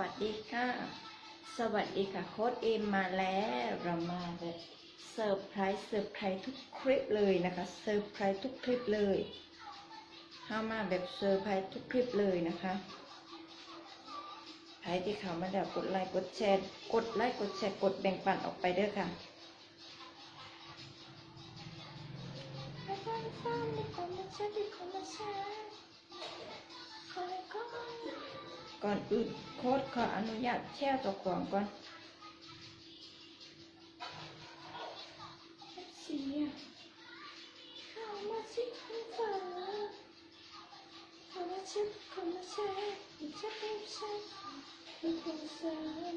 วัสดีค่ะ สวัสดีค่ะโค้ดเอ็มมาแล้วเรามาแบบเซอร์ไพรส์เซอร์ไพรส์ทุกคลิปเลยนะคะเซอร์ไพรส์ทุกคลิปเลยเข้ามาแบบเซอร์ไพรส์ทุกคลิปเลยนะคะใครที่เขามาแล้วกดไลค์กดแชร์กดไลค์กดแชร์กดแบ่งปันออกไปเด้อค่ะก่ อนอื่นโค้ดขออนุญาตแช่ตัวของก่อนเสียเข้ามาสิคุณฟ้าเข้ามาชิดเข้ามาแช่อีกสักนิดสักเป็นคนสาม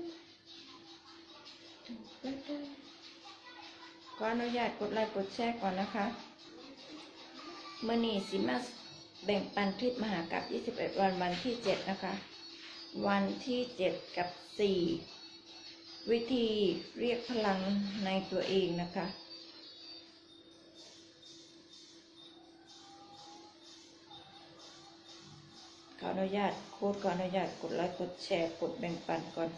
ขออนุญาตกดไลค์กดแชร์ก่อนนะคะเมื่อนี้สิมาแบ่งปันคลิปมหากับ21 วันวันที่ 7 นะคะ วันที่7กับ4วิธีเรียกพลังในตัวเองนะคะขออนุญาตโค้ดขออนุญาตกดไลค์กดแชร์กดแบ่งปันก่อน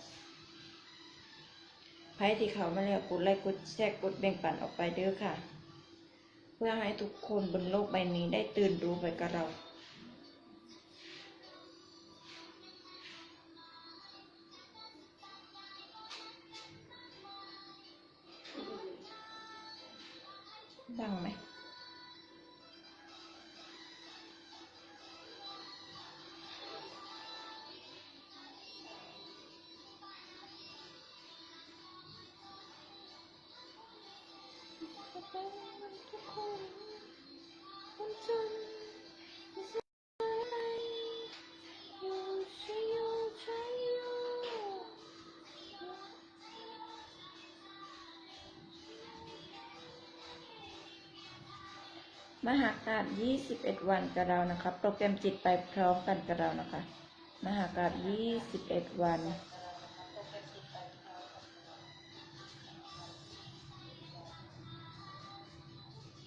ใครที่เขามาแล้วกดไลค์กดแชร์กดแบ่งปันออกไปเด้อค่ะ เพื่อให้ทุกคนบนโลกใบนี้ได้ตื่นรู้ไปกับเรา ดังไมหากราบ21 วันกับเรานะคะ โปรแกรมจิตไปพร้อมกันกับเรานะคะ มหากราบ21 วัน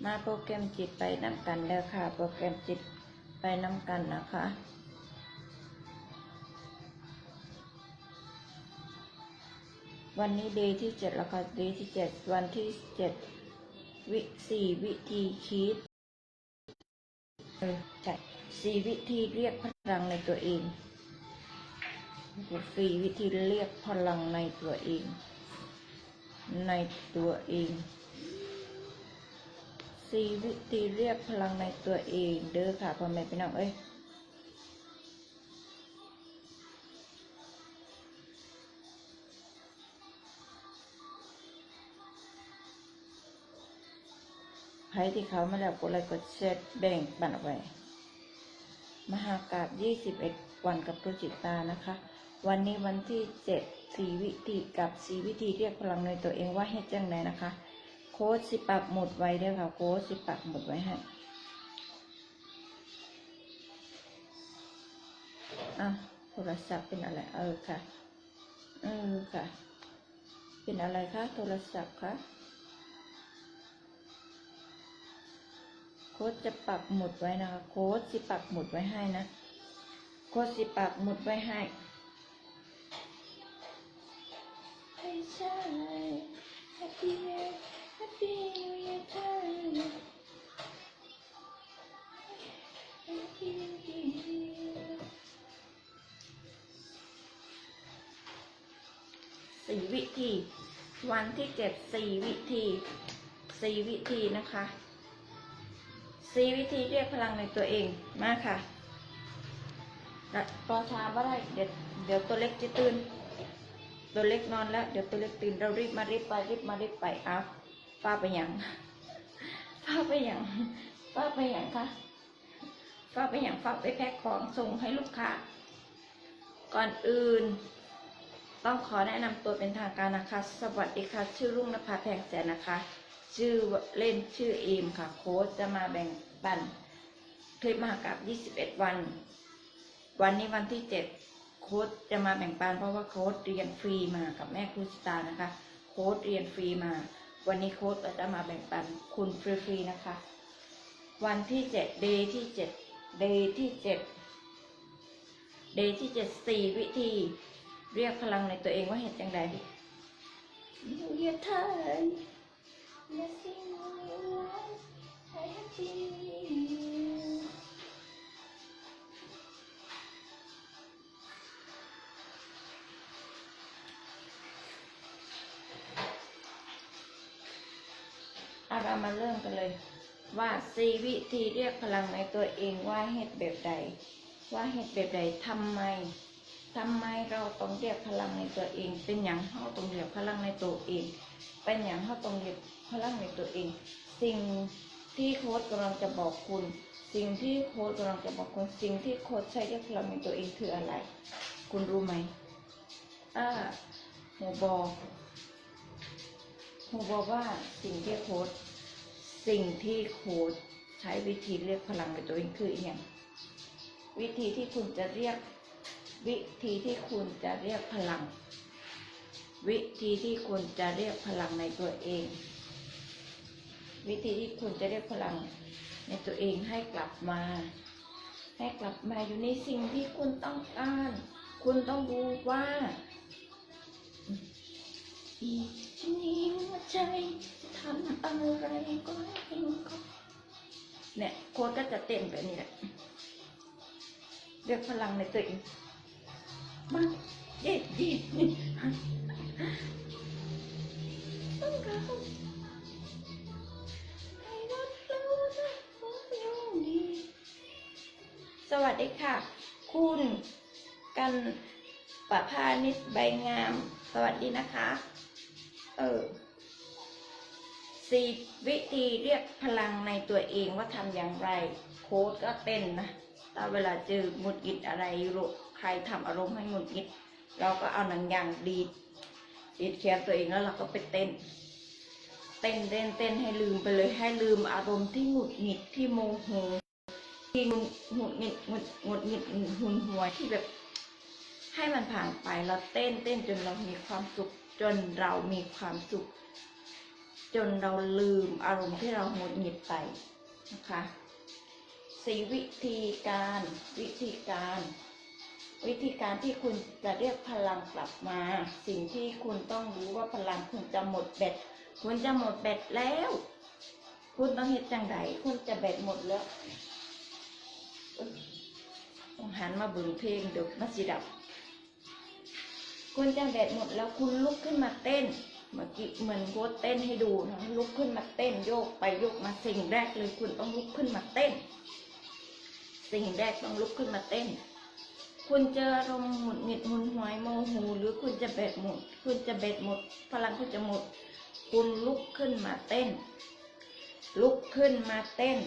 มาโปรแกรมจิตไปน้ำกันแล้วค่ะ โปรแกรมจิตไปน้ำกันนะคะวันนี้เดย์ที่เจ็ดแล้วค่ะเดย์ที่เจ็ดวันที่เจ็ดวิสี่วิธีคิด ใช่สี่วิธีเรียกพลังในตัวเองสี่วิธีเรียกพลังในตัวเอง ในตัวเองสี่วิธีเรียกพลังในตัวเอง เด้อค่ะพ่อแม่พี่น้องเอ้ย ครที่เขามาแล้วกดไลค์กดแชร์แบ่งปันออกไปมหากราบ21 วันกับโปรจิตตานะคะ วันนี้วันที่ 7 สี่วิธีกับสี่วิธีเรียกพลังในตัวเองว่าให้จังไหนนะคะ โค้ดสิปักหมดไว้ด้วยค่ะ โค้ดสิปักหมดไว้ให้อะโทรศัพท์เป็นอะไร เออค่ะ เออค่ะ เป็นอะไรคะ โทรศัพท์คะ โค้ดจะปักหมุดไว้นะคะ โค้ดสิปักหมุดไว้ให้นะ โค้ดสิปักหมุดไว้ให้ไม่ใช่ Happy New Happy New Year to you Happy New Year สี่วิธี วันที่เจ็ดสี่วิธีสี่วิธีนะคะ สี่วิธีเรียกพลังในตัวเองมาค่ะรอช้าว่าได้เดี๋ยวเดี๋ยวตัวเล็กจะตื่น ตัวเล็กนอนแล้ว เดี๋ยวตัวเล็กตื่นเรารีบมารีบไปรีบมารีบไปเอาป้าไปยังป้าไปยังป้าไปยังคะป้าไปยังป้าไปแพ็คของส่งให้ลูกค้าก่อนอื่น ต้องขอแนะนำตัวเป็นทางการนะคะ สวัสดีค่ะ ชื่อรุ่งนภาแพงแสนนะคะ ชื่อเล่นชื่อเอมค่ะ โค้ชจะมาแบ่ง ปันคลิปมหากราบ21 วัน วันนี้วันที่ 7 โค้ชจะมาแบ่งปันเพราะว่าโค้ชเรียนฟรีมากับแม่ครูสตานะคะ โค้ชเรียนฟรีมา วันนี้โค้ชก็จะมาแบ่งปันคุณฟรีๆนะคะ วันที่ 7 เดย์ที่ 7 เดย์ที่ 7 เดย์ที่ 7 4 วิธี เรียกพลังในตัวเองว่าเหตุจังใดอย่าทา เรามาเริ่มกันเลย ว่าสีวิธีเรียกพลังในตัวเองว่าเหตุแบบใด ว่าเหตุแบบใดทำไมทำไมเราต้องเรียกพลังในตัวเอง เป็นอย่างเราต้องเรียกพลังในตัวเอง เป็นอย่างเราต้องเรียกพลังในตัวเอง สิ่งที่โค้ดกำลังจะบอกคุณ สิ่งที่โค้ดกำลังจะบอกคุณสิ่งที่โค้ดใช้เรียกพลังในตัวเองคืออะไร คุณรู้ไหมอ่าหัวบอกหัวบอกว่าสิ่งที่โค้ด สิ่งที่โค้ดใช้วิธีเรียกพลังในตัวเองคืออย่างวิธีที่คุณจะเรียก วิธีที่คุณจะเรียกพลัง วิธีที่คุณจะเรียกพลังในตัวเอง วิธีที่คุณจะเรียกพลังในตัวเองให้กลับมา ให้กลับมาอยู่ในสิ่งที่คุณต้องการ คุณต้องรู้ว่าอีกนี้หัวใจ ทำอะไรก็ให้ก็เนี่ยโค้ดก็จะเต้นแบบนี้แหละเรียกพลังในตัวเองมาเย็ดเย็ดต้องเราให้รักเรานะของเราดีสวัสดีค่ะ คุณกันประพานิชใบงาม สวัสดีนะคะ เออ สี่วิธีเรียกพลังในตัวเองว่าทำอย่างไร โค้ดก็เต้นนะถ้าเวลาเจอหงุดหงิดอะไรรือใครทำอารมณ์ให้หงุดหงิด เราก็เอาหนังยางดีดดีดแขนตัวเองแล้วเราก็ไปเต้น เต้นเต้นเต้นให้ลืมไปเลยให้ลืมอารมณ์ที่หงุดหงิดที่โมโหที่หงุดหงิดหงุดหงุดหงิดหุนหัวที่แบบ ให้มันผ่านไปเราเต้นเต้นจนเรามีความสุขจนเรามีความสุข จนเราลืมอารมณ์ที่เราหงุดหงิดไปนะคะสีวิธีการวิธีการ วิธีการที่คุณจะเรียกพลังกลับมา สิ่งที่คุณต้องรู้ว่าพลังคุณจะหมดแบตคุณจะหมดแบตแล้ว คุณต้องเฮ็ดจังไดคุณจะแบตหมดแล้วต้องหันมาบิ่งเพลงเดี๋ยวมันสิดับ คุณจะแบตหมดแล้วคุณลุกขึ้นมาเต้น เมื่อกี้เหมือนโค้ดเต้นให้ดูนะลุกขึ้นมาเต้นโยกไปโยกมาสิ่งแรกเลยคุณต้องลุกขึ้นมาเต้น สิ่งแรกต้องลุกขึ้นมาเต้น คุณเจออารมณ์หงุดหงิดหุนหวยโมโหหรือคุณจะแบตหมด คุณจะแบตหมด พลังคุณจะหมด คุณลุกขึ้นมาเต้น ลุกขึ้นมาเต้น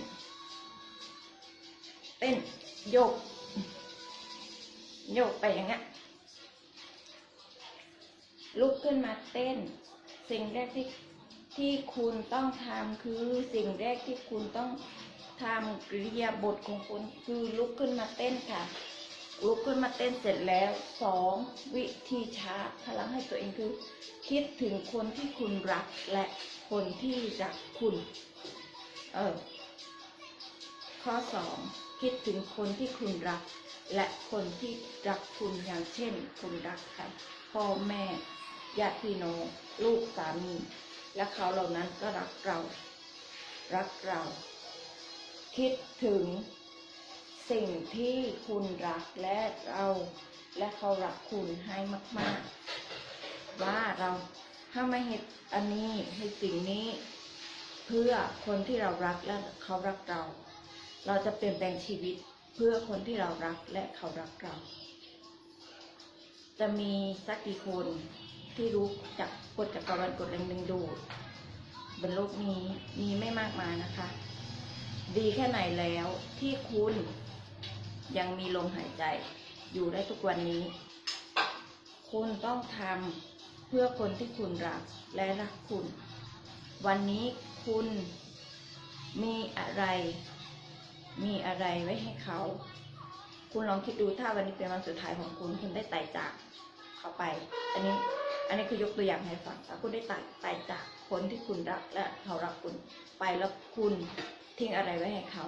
เต้นโยก โยกไปอย่างเงี้ยลุกขึ้นมาเต้น สิ่งแรกที่ที่คุณต้องทำคือสิ่งแรกที่คุณต้องทำกริยาบทของคุณคือลุกขึ้นมาเต้นค่ะ ลุกขึ้นมาเต้นเสร็จแล้วสองวิธีชาร์จพลังให้ตัวเองคือ คิดถึงคนที่คุณรักและคนที่รักคุณ เออข้อสองคิดถึงคนที่คุณรัก และคนที่รักคุณอย่างเช่น คุณรักใครพ่อแม่ญาติพี่น้อง ลูกสามี และเขาเหล่านั้นก็รักเรา รักเรา คิดถึงสิ่งที่คุณรักและเราและเขารักคุณให้มาก ๆ ว่าเราถ้าไม่เหตุอันนี้ให้สิ่งนี้ เพื่อคนที่เรารักและเขารักเรา เราจะเปลี่ยนแปลงชีวิตเพื่อคนที่เรารักและเขารักเรา จะมีสักกี่คน ที่รู้จักกฎจักรวาลกฎแรงดึงดูดบนโลกนี้มีไม่มากมายนะคะ ดีแค่ไหนแล้วที่คุณยังมีลมหายใจอยู่ได้ทุกวันนี้ คุณต้องทำเพื่อคนที่คุณรักและรักคุณ วันนี้คุณมีอะไร มีอะไรไว้ให้เขา คุณลองคิดดูถ้าวันนี้เป็นวันสุดท้ายของคุณ คุณได้ไตายจากเขาไป อันนี้ อันนี้คือยกตัวอย่างให้ฟังถ้าคุณได้ตายตายจากคนที่คุณรักและเขารักคุณไปแล้วคุณทิ้งอะไรไว้ให้เขา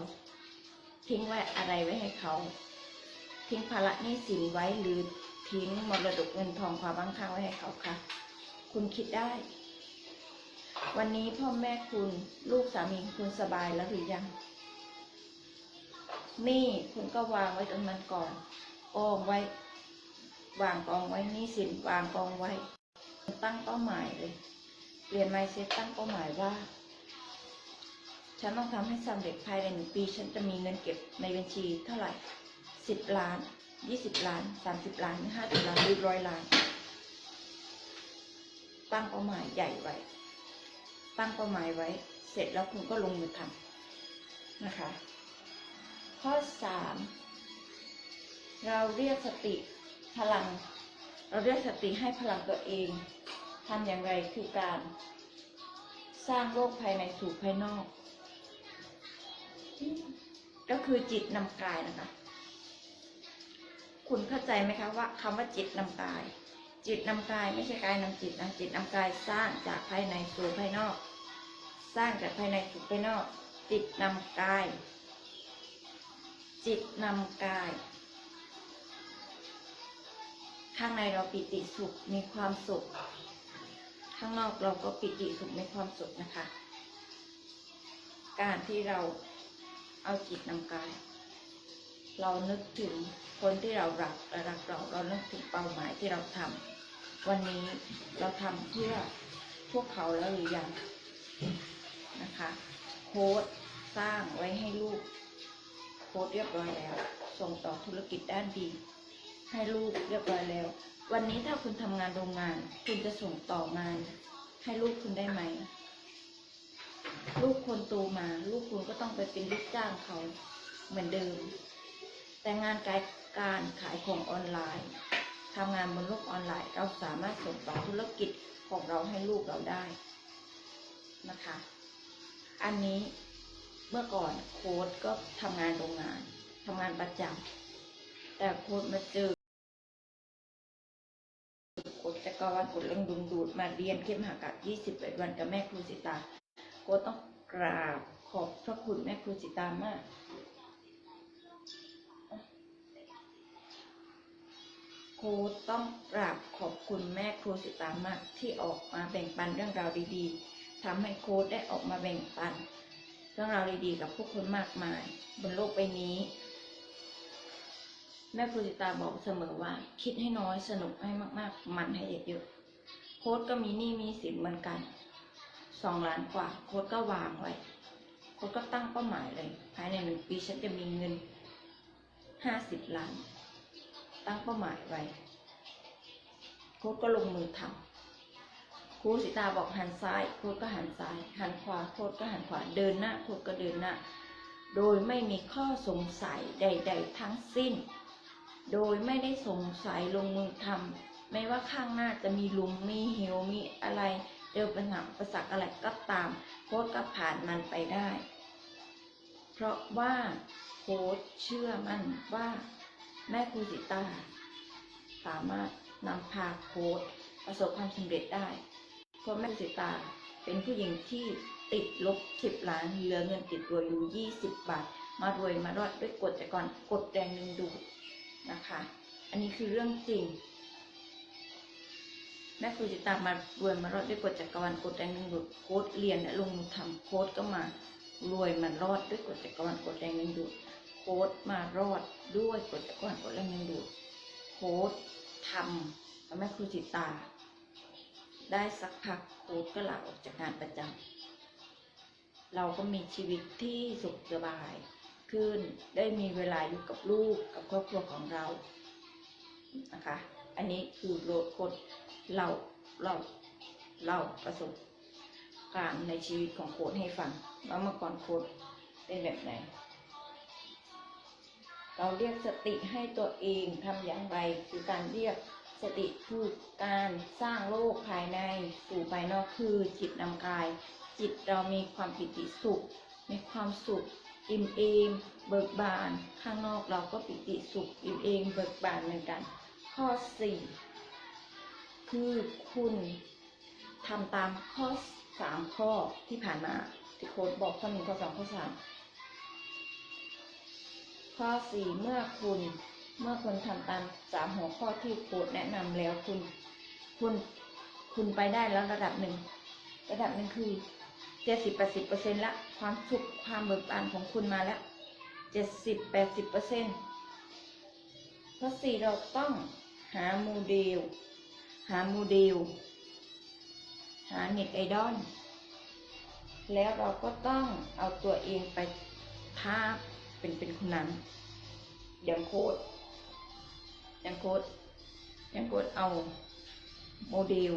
ทิ้งไว้อะไรไว้ให้เขา ทิ้งภาระหนี้สินไว้หรือทิ้งมรดกเงินทองความมั่งคั่งไว้ให้เขาค่ะคุณคิดได้ วันนี้พ่อแม่คุณลูกสามีคุณสบายแล้วหรือยังนี่คุณก็วางไว้ตรงนั้นก่อนกองไว้ วางกองไว้หนี่สินวางกองไว้ ตั้งเป้าหมายเลย เปลี่ยนไมเซ็ตตั้งเป้าหมายว่า ฉันต้องทำให้สำเร็จภายในหนึ่งปี ฉันจะมีเงินเก็บในบัญชีเท่าไหร่สิบล้านยี่สิบล้านสามสิบล้านห้าสิบล้านหรือร้อยล้าน ตั้งเป้าหมายใหญ่ไว้ ตั้งเป้าหมายไว้ เสร็จแล้วคุณก็ลงมือทำนะคะ ข้อสามเราเรียกสติพลัง เราเรียกสติให้พลังตัวเองทำอย่างไรคือการสร้างโลกภายในสู่ภายนอก ก็คือจิตนำกายนะคะ คุณเข้าใจไหมคะว่าคำว่าจิตนำกาย จิตนำกายไม่ใช่กายนำจิตนะจิตนำกายสร้างจากภายในสู่ภายนอก สร้างจากภายในสู่ภายนอก จิตนำกาย จิตนำกาย ข้างในเราปิติสุขมีความสุข ข้างนอกเราก็ปิติสุขมีความสุขนะคะ การที่เราเอาจิตนำกาย เรานึกถึงคนที่เรารักและรักเราเรานึกถึงเป้าหมายที่เราทำวันนี้เราทำเพื่อพวกเขาแล้วหรือยังนะคะโค้ดสร้างไว้ให้ลูกโค้ดเรียบร้อยแล้ว ส่งต่อธุรกิจด้านดี ให้ลูกเรียบร้อยแล้ว วันนี้ถ้าคุณทำงานโรงงาน คุณจะส่งต่องาน ให้ลูกคุณได้ไหม ลูกคนโตมา ลูกคุณก็ต้องไปเป็นลูกจ้างเขาเหมือนเดิม แต่งานการการขายของออนไลน์ทำงานบนโลกออนไลน์ เราสามารถส่งต่อธุรกิจของเราให้ลูกเราได้นะคะ อันนี้เมื่อก่อนโค้ดก็ทำงานโรงงานทำงานประจำแต่โค้ดมาเจอ โค้ดจักรวาลกดเรื่องดึงดูดมาเรียนเข้มหากับ21วันกับแม่ครูสิตาโคต้องกราบขอบพระคุณแม่ครูสิตามากโคต้องกราบขอบคุณแม่ครูสิตามากที่ออกมาแบ่งปันเรื่องราวดีๆทำให้โค้ดได้ออกมาแบ่งปัน เรื่องราวดีๆ กับผู้คนมากมาย บนโลกใบนี้ แม่ครูสิตาบอกเสมอว่า คิดให้น้อยสนุกให้มากๆ มันให้เยอะๆโค้ดก็มีหนี้มีสินเหมือนกันสองล้านกว่า โค้ดก็วางไว้ โค้ดก็ตั้งเป้าหมายเลย ภายในหนึ่งปีฉันจะมีเงินห้าสิบล้าน ตั้งเป้าหมายไว้ โค้ดก็ลงมือทำครูสิตาบอกหันซ้าย โค้ดก็หันซ้าย หันขวา โค้ดก็หันขวา เดินหน้า โค้ดก็เดินหน้า โดยไม่มีข้อสงสัยใด ๆ ทั้งสิ้น โดยไม่ได้สงสัยลงมือทำไม่ว่าข้างหน้าจะมีลุมมีเหวมีอะไรเจอปัญหาประสักอะไรก็ตาม โค้ดก็ผ่านมันไปได้ เพราะว่าโค้ดเชื่อมั่นว่าแม่ครูสิตาสามารถนำพาโค้ดประสบความสำเร็จได้ เพราะแม่ครูสิตาเป็นผู้หญิงที่ติดลบสิบล้านเหลือเงินติดตัวอยู่ยี่สิบบาท มารวยมารอดด้วยกฎจากก่อนกดแรงดึงดูด นะคะ อันนี้คือเรื่องจริง แม่ครูจิตามารวยมารอดด้วยกฎจักรวาลกฎแรงดึงดูดโค้ดเรียนและลงมือทำโค้ดก็มารวยมารอดด้วยกฎจักรวาลกฎแรงดึงดูดโค้ดมารอดด้วยกฎจักรวาลกฎแรงดึงดูดโค้ดทำแล้วแม่ครูจิตาได้สักพักโค้ดก็ลาออกจากงานประจำเราก็มีชีวิตที่สุขสบาย ขึ้น ได้มีเวลาอยู่กับลูกกับครอบครัวของเรานะคะอันนี้คือโลดคดเราเราเราประสบการณ์ในชีวิตของโค้ดให้ฟังว่าเมื่อก่อนโค้ดเป็นแบบไหน เราเรียกสติให้ตัวเองทำอย่างไร คือการเรียกสติคือการสร้างโลกภายในสู่ภายนอกคือจิตนำกาย จิตเรามีความปิติสุข มีความสุข อิ่มเอมเบิกบาน ข้างนอกเราก็ปิติสุขอิ่มเอมเบิกบานเหมือนกัน ข้อสี่คือคุณทำตามข้อสามข้อที่ผ่านมาที่โค้ดบอกข้อหนึ่งข้อสองข้อสามข้อสี่เมื่อคุณเมื่อคุณทำตามสามหัวข้อที่โค้ดแนะนำแล้วคุณคุณคุณไปได้แล้วระดับหนึ่งระดับหนึ่งคือ เจ็ดสิบแปดสิบเปอร์เซ็นต์ละความสุขความเบิกบานของคุณมาแล้วเจ็ดสิบแปดสิบเปอร์เซ็นต์ข้อสี่เราต้องหาโมเดล หาโมเดล หาเน็ตไอดอลแล้วเราก็ต้องเอาตัวเองไปภาพเป็นเป็นคนนั้นอย่างโค้ดอย่างโค้ดอย่างโค้ดเอาโมเดล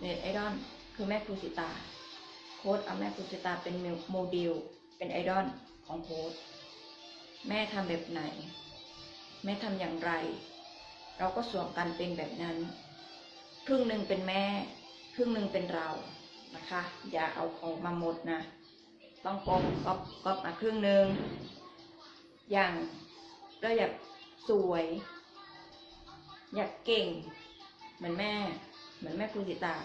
เน็ตไอดอล คือแม่ครูสิตา โค้ดเอาแม่ครูสิตาเป็นโมเดล เป็นไอดอลของโค้ดแม่ทำแบบไหน แม่ทำอย่างไร เราก็สวมกันเป็นแบบนั้นครึ่งหนึ่งเป็นแม่ครึ่งหนึ่งเป็นเรานะคะ อย่าเอาของมาหมดนะต้องกอบกอบกอบมาครึ่งหนึ่งอย่างก็อยากสวย อยากเก่ง เหมือนแม่ เหมือนแม่ครูสิตา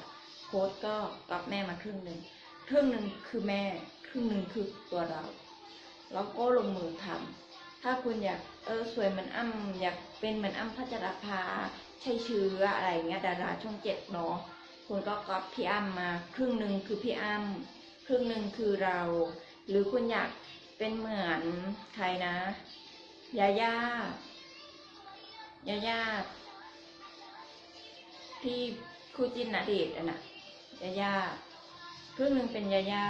ค้ดก็กอบแม่มาครึ่งหนึ่งครึ่งหนึ่งคือแม่ ครึ่งหนึ่งคือตัวเรา แล้วก็ลงมือทำถ้าคุณอยากเออสวยเหมือนอ้ำอยากเป็นเหมือนอ้ำพัชรภาใช่เชื้ออะไรเงี้ยดาราช่องเจ็ดเนาะคุณก็ก๊อปพี่อ้ำมา ครึ่งหนึ่งคือพี่อ้ำครึ่งหนึ่งคือเรา หรือคุณอยากเป็นเหมือนใครนะยาย่ายาย่าที่คู่จินนาเดชน์อะนะ ยาย่าครึ่งหนึ่งเป็นยาย่า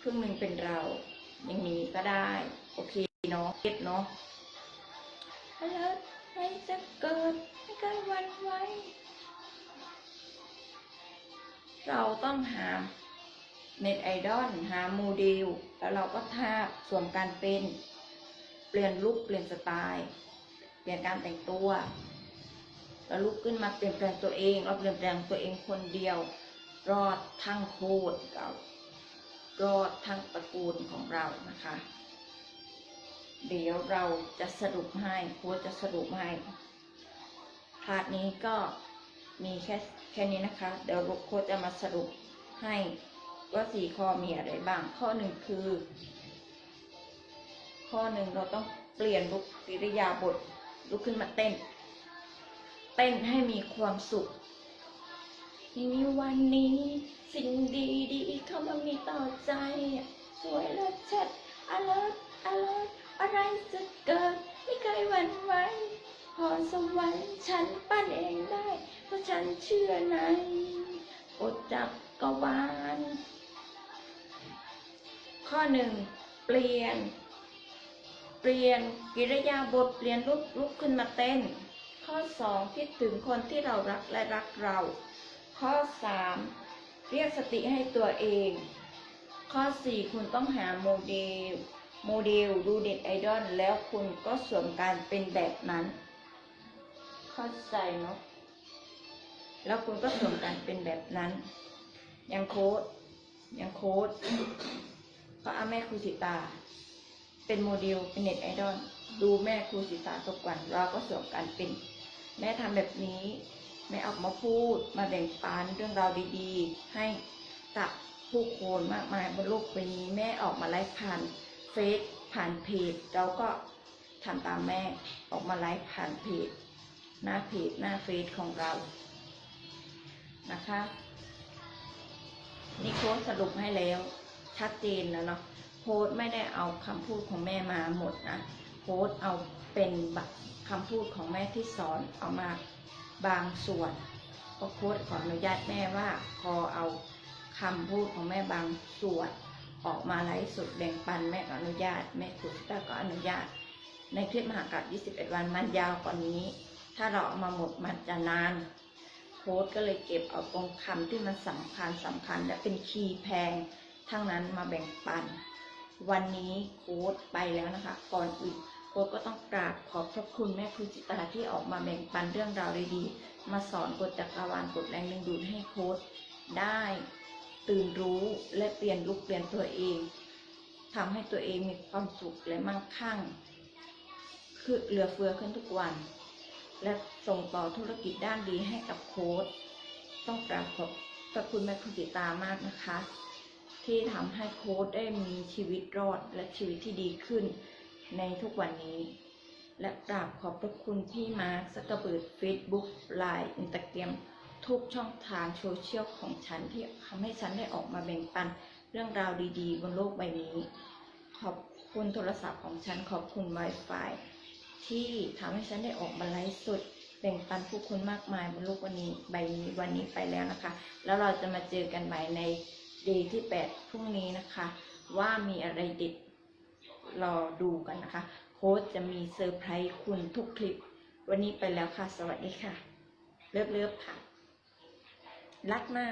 ครึ่งหนึ่งเป็นเรา อย่างนี้ก็ได้ โอเคเนาะเก็ตเนาะฮัลโหลให้จะเกิดไม่เคยหวันไหวเราต้องหาเน็ตไอดอลหาโมเดล แล้วเราก็ทาบสวมการเป็น เปลี่ยนลุคเปลี่ยนสไตล์ เปลี่ยนการแต่งตัวแล้วลุกขึ้นมาเปลี่ยนแปลงตัวเอง เราเปลี่ยนแปลงตัวเองคนเดียว รอดทั้งโคตรเรารอดทั้งตระกูลของเรานะคะ เดี๋ยวเราจะสรุปให้โค้ชจะสรุปให้พาร์ทนี้ก็มีแค่แค่นี้นะคะ เดี๋ยวโค้ชจะมาสรุปให้ว่าสี่ข้อมีอะไรบ้าง ข้อหนึ่งคือ ข้อหนึ่งเราต้องเปลี่ยนลุกกิริยาบทลุกขึ้นมาเต้น เต้นให้มีความสุข ในวันนี้ สิ่งดีดีๆเข้ามามีต่อใจ สวยและชัด alert alert อะไรจะเกิด ไม่เคยหวั่นไหวพรสวรรค์ฉันปั้นเองได้ เพราะฉันเชื่อในกฎจักรวาลข้อหนึ่งเปลี่ยน เปลี่ยนกิริยาบทเปลี่ยนลุกลุกขึ้นมาเต้น ข้อสองคิดถึงคนที่เรารักและรักเรา ข้อสามเรียกสติให้ตัวเอง ข้อสี่คุณต้องหาโมเดล โมเดลดูเด็ดไอดอลแล้วคุณก็สวมการเป็นแบบนั้น เข้าใจเนาะแล้วคุณก็สวมการเป็นแบบนั้นอย่างโค้ดอย่างโค้ดก็เอาแม่ครูสิตา เป็นโมเดลเป็นเน็ตไอดอลดูแม่ครูสิตาทุกวันเราก็สวมการเป็น แม่ทำแบบนี้ แม่ออกมาพูดมาแบ่งปันเรื่องราวดีๆ ให้กับผู้คนมากมายบนโลกใบนี้แม่ออกมาไลฟ์ผ่านเฟซผ่านเพจเราก็ทำตามแม่ออกมาไลฟ์ผ่านเพจหน้าเพจหน้าเฟซของเรานะคะนี่โค้ดสรุปให้แล้วชัดเจนแล้วเนาะโค้ดไม่ได้เอาคำพูดของแม่มาหมดนะโค้ดเอาเป็นคำพูดของแม่ที่สอนเอามา บางส่วนก็โค้ดขออนุญาตแม่ว่าพอเอาคำพูดของแม่บางส่วน ออกมาไลฟ์สดแบ่งปันแม่ก็อนุญาต แม่คุณต้าก็อนุญาต ในคลิปมหากราบ21 วันมันยาวกว่านี้ ถ้าเราเอามาหมดมันจะนานโค้ดก็เลยเก็บเอาตรงคำที่มันสำคัญสำคัญและเป็นคีย์แพงทั้งนั้นมาแบ่งปัน วันนี้โค้ดไปแล้วนะคะ ก่อนอื่น โค้ดก็ต้องกราบขอบพระคุณแม่ครูจิตาที่ออกมาแบ่งปันเรื่องราวดีๆมาสอนกฎจักรวาลกฎแรงดึงดูดให้โค้ดได้ตื่นรู้และเปลี่ยนลุกเปลี่ยนตัวเองทำให้ตัวเองมีความสุขและมั่งคั่งคือเหลือเฟือขึ้นทุกวัน และส่งต่อธุรกิจด้านดีให้กับโค้ดต้องกราบขอบพระคุณแม่ครูจิตามากนะคะ ที่ทำให้โค้ดได้มีชีวิตรอดและชีวิตที่ดีขึ้น ในทุกวันนี้ และกราบขอบพระคุณพี่มาร์คสกกระเบิด Facebook ไลน์อินสตาแกรมทุกช่องทางโซเชียลของฉันที่ทำให้ฉันได้ออกมาแบ่งปันเรื่องราวดีๆ บนโลกใบนี้ ขอบคุณโทรศัพท์ของฉันขอบคุณ Wi-Fi ที่ทำให้ฉันได้ออกมาไลฟ์สดแบ่งปันผู้คนมากมายบนโลกวันนี้ใบนี้วันนี้ไปแล้วนะคะ แล้วเราจะมาเจอกันใหม่ในเดย์ที่ 8 พรุ่งนี้นะคะ ว่ามีอะไรเด็ด รอดูกันนะคะ โค้ชจะมีเซอร์ไพรส์คุณทุกคลิป วันนี้ไปแล้วค่ะ สวัสดีค่ะ เลิฟเลิฟๆค่ะ รักนะ